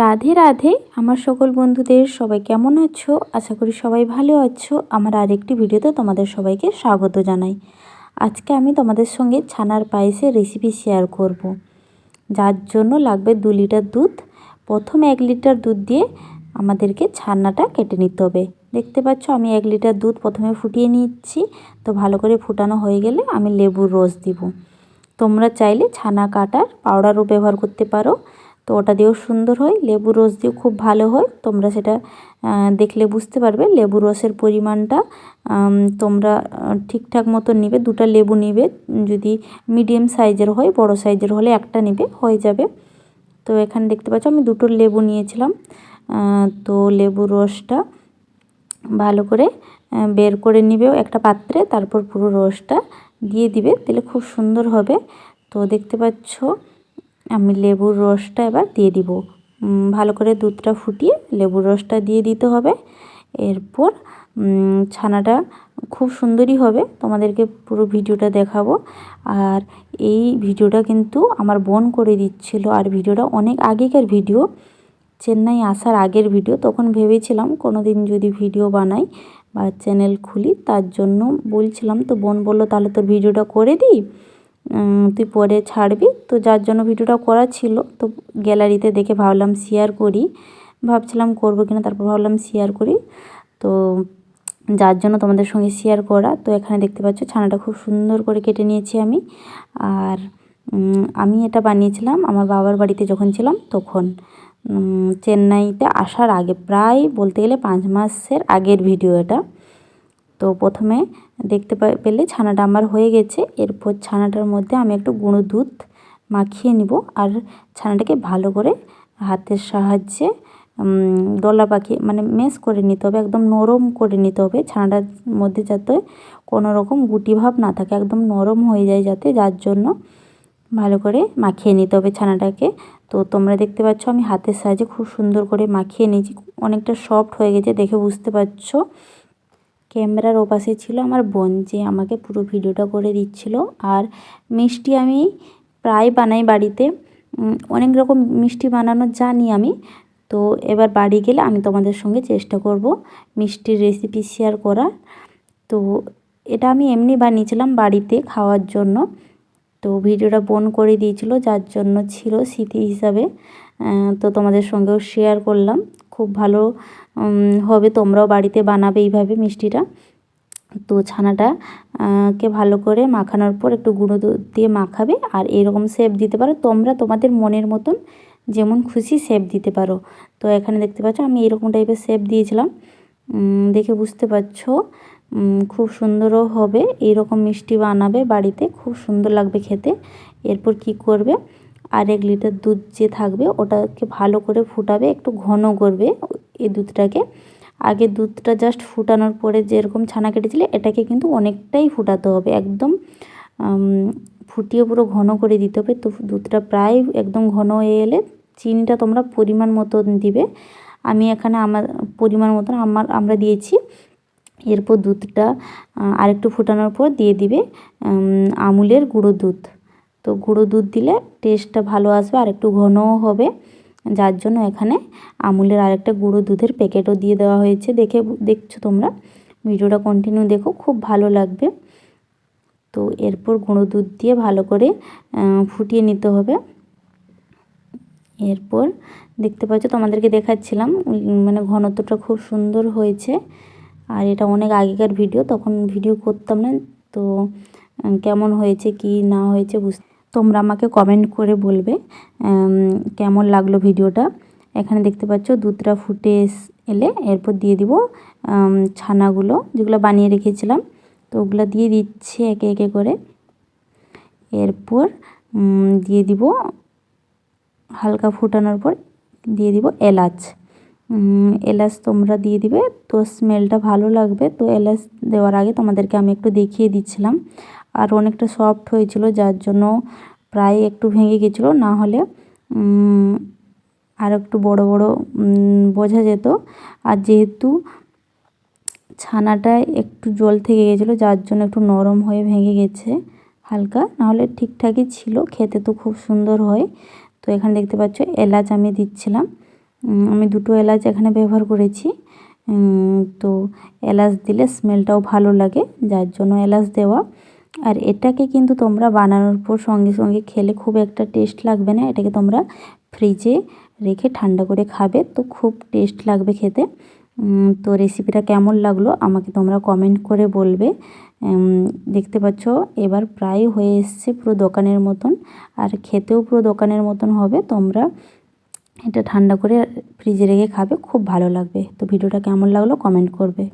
রাধে রাধে। আমার সকল বন্ধুদের সবাই কেমন আছো? আশা করি সবাই ভালো আছো। আমার আরেকটি ভিডিওতে তোমাদের সবাইকে স্বাগত জানাই। আজকে আমি তোমাদের সঙ্গে ছানার পায়েসের রেসিপি শেয়ার করব। যার জন্য লাগবে দু লিটার দুধ। প্রথমে এক লিটার দুধ দিয়ে আমাদেরকে ছানাটা কেটে নিতে হবে। দেখতে পাচ্ছ, আমি এক লিটার দুধ প্রথমে ফুটিয়ে নিচ্ছি। তো ভালো করে ফুটানো হয়ে গেলে আমি লেবুর রস দিব। তোমরা চাইলে ছানা কাটার পাউডারও ব্যবহার করতে পারো। তো ওটা দিয়েও সুন্দর হয়, লেবু রস দিয়েও খুব ভালো হয়। তোমরা সেটা দেখলে বুঝতে পারবে। লেবু রসের পরিমাণটা তোমরা ঠিকঠাক মতো নিবে। দুটা লেবু নিবে, যদি মিডিয়াম সাইজের হয়, বড় সাইজের হলে একটা নিবে, হয়ে যাবে। তো এখানে দেখতে পাচ্ছ, আমি দুটো লেবু নিয়েছিলাম। তো লেবু রসটা ভালো করে বের করে নিবেও একটা পাত্রে, তারপর পুরো রসটা দিয়ে দিবে তাহলে খুব সুন্দর হবে। তো দেখতে পাচ্ছ আমি লেবুর রসটা এবার দিয়ে দিব। ভালো করে দুধটা ফুটিয়ে লেবুর রসটা দিয়ে দিতে হবে। এরপর ছানাটা খুব সুন্দরই হবে। তোমাদেরকে পুরো ভিডিওটা দেখাবো। আর এই ভিডিওটা কিন্তু আমার বোন করে দিচ্ছিল। আর ভিডিওটা অনেক আগেকার ভিডিও। চেন্নাই আসার আগের ভিডিও। তখন ভেবেছিলাম কোনো দিন যদি ভিডিও বানাই বা চ্যানেল খুলি, তার জন্য বলছিলাম, তো বোন বলল, তাহলে তোর ভিডিওটা করে দিই? তুই পরে ছাড়বি। তো যার জন্য ভিডিওটা করা ছিল, তো গ্যালারিতে দেখে ভাবলাম শেয়ার করি। ভাবছিলাম করব কিনা, তারপর ভাবলাম শেয়ার করি। তো যার জন্য তোমাদের সঙ্গে শেয়ার করা, তো এখানে দেখতে পাচ্ছ ছানাটা খুব সুন্দর করে কেটে নিয়েছি আমি। আর আমি এটা বানিয়েছিলাম আমার বাবার বাড়িতে যখন ছিলাম তখন। চেন্নাইতে আসার আগে, প্রায় বলতে গেলে পাঁচ মাসের আগের ভিডিও এটা। তো প্রথমে দেখতে পেলে ছানাটা আমার হয়ে গেছে। এরপর ছানাটার মধ্যে আমি একটু গুঁড়ো দুধ মাখিয়ে নিব আর ছানাটাকে ভালো করে হাতের সাহায্যে দলা পাখি মানে মেস করে নিতে হবে, একদম নরম করে নিতে হবে ছানাটার মধ্যে যাতে কোনো রকম গুটি ভাব না থাকে, একদম নরম হয়ে যায় যাতে, যার জন্য ভালো করে মাখিয়ে নিতে হবে ছানাটাকে। তো তোমরা দেখতে পাচ্ছ আমি হাতের সাহায্যে খুব সুন্দর করে মাখিয়ে নিয়েছি, অনেকটা সফট হয়ে গেছে দেখে বুঝতে পারছ। ক্যামেরার ওপাশে ছিল আমার বোন যে আমাকে পুরো ভিডিওটা করে দিচ্ছিল। আর মিষ্টি আমি প্রায় বানাই বাড়িতে। অনেক রকম মিষ্টি বানানো জানি আমি। তো এবার বাড়ি গেলে আমি তোমাদের সঙ্গে চেষ্টা করব মিষ্টির রেসিপি শেয়ার করার। তো এটা আমি এমনি বানিয়েছিলাম বাড়িতে খাওয়ার জন্য। তো ভিডিওটা বোন করে দিয়েছিল, যার জন্য ছিল স্মৃতি হিসাবে। তো তোমাদের সঙ্গেও শেয়ার করলাম। খুব ভালো হবে, তোমরাও বাড়িতে বানাবে এইভাবে মিষ্টিটা। তো ছানাটা কে ভালো করে মাখানোর পর একটু গুঁড়ো দুধ দিয়ে মাখাবে আর এরকম শেপ দিতে পারো। তোমরা তোমাদের মনের মতন যেমন খুশি শেপ দিতে পারো। তো এখানে দেখতে পাচ্ছ আমি এরকম টাইপের শেপ দিয়েছিলাম। দেখে বুঝতে পারছ খুব সুন্দরও হবে। এইরকম মিষ্টি বানাবে বাড়িতে, খুব সুন্দর লাগবে খেতে। এরপর কি করবে? আর এক লিটার দুধ যে থাকবে ওটাকে ভালো করে ফুটাবে, একটু ঘন করবে এই দুধটাকে। আগে দুধটা জাস্ট ফুটানোর পরে যেরকম ছানা কেটেছিলে, এটাকে কিন্তু অনেকটাই ফুটাতে হবে। একদম ফুটিয়ে পুরো ঘন করে দিতে হবে। তো দুধটা প্রায় একদম ঘন হয়ে এলে চিনিটা তোমরা পরিমাণ মতো দিবে। আমি এখানে আমার পরিমাণ মতন আমার, আমরা দিয়েছি। এরপর দুধটা আরেকটু ফুটানোর পর দিয়ে দিবে আমুলের গুঁড়ো দুধ। তো গুঁড়ো দুধ দিলে টেস্টটা ভালো আসবে আর একটু ঘনও হবে। যার জন্য এখানে আমুলের আরেকটা গুঁড়ো দুধের প্যাকেটও দিয়ে দেওয়া হয়েছে। দেখে দেখছ তোমরা? ভিডিওটা কন্টিনিউ দেখো, খুব ভালো লাগবে। তো এরপর গুঁড়ো দুধ দিয়ে ভালো করে ফুটিয়ে নিতে হবে। এরপর দেখতে পাচ্ছ, তোমাদেরকে দেখাচ্ছিলাম মানে ঘনত্বটা খুব সুন্দর হয়েছে। আর এটা অনেক আগেকার ভিডিও, তখন ভিডিও করতাম না। তো কেমন হয়েছে, কি না হয়েছে বুঝতে তোমরা আমাকে কমেন্ট করে বলবে কেমন লাগল ভিডিওটা। এখানে দেখতে পাচ্ছ দুধটা ফুটে এলে, এরপর দিয়ে দিব ছানাগুলো, যেগুলো বানিয়ে রেখেছিলাম, তো ওগুলো দিয়ে দিচ্ছি একে একে করে। এরপর দিয়ে দিব, হালকা ফুটানোর পর দিয়ে দিব এলাচ। এলাচ তোমরা দিয়ে দিবে, তো স্মেলটা ভালো লাগবে। তো এলাচ দেওয়ার আগে তোমাদেরকে আমি একটু দেখিয়ে দিচ্ছিলাম। আর অনেকটা সফট হয়েছিল, যার জন্য প্রায় একটু ভেঙে গেছিল। না হলে আর একটু বড় বড় বোঝা যেত। আর যেহেতু ছানাটায় একটু জল থেকে গেছিল, যার জন্য একটু নরম হয়ে ভেঙে গেছে হালকা নাহলে ঠিকঠাকই ছিল। খেতে তো খুব সুন্দর হয়। তো এখানে দেখতে পাচ্ছ, এলাচ আমি দিচ্ছিলাম। আমি দুটো এলাচ এখানে ব্যবহার করেছি। তো এলাচ দিলে স্মেলটাও ভালো লাগে, যার জন্য এলাচ দেওয়া। আর এটাকে কিন্তু তোমরা বানানোর পর সঙ্গে সঙ্গে খেলে খুব একটা টেস্ট লাগবে না। এটাকে তোমরা ফ্রিজে রেখে ঠান্ডা করে খাবে তো খুব টেস্ট লাগবে খেতে। তো রেসিপিটা কেমন লাগল আমাকে তোমরা কমেন্ট করে বলবে। দেখতে পাচ্ছ এবার প্রায় হয়ে এসছে পুরো দোকানের মতন। আর খেতেও পুরো দোকানের মতন হবে। তোমরা এটা ঠান্ডা করে ফ্রিজে রেখে খাবে, খুব ভালো লাগবে। তো ভিডিওটা কেমন লাগল কমেন্ট করবে।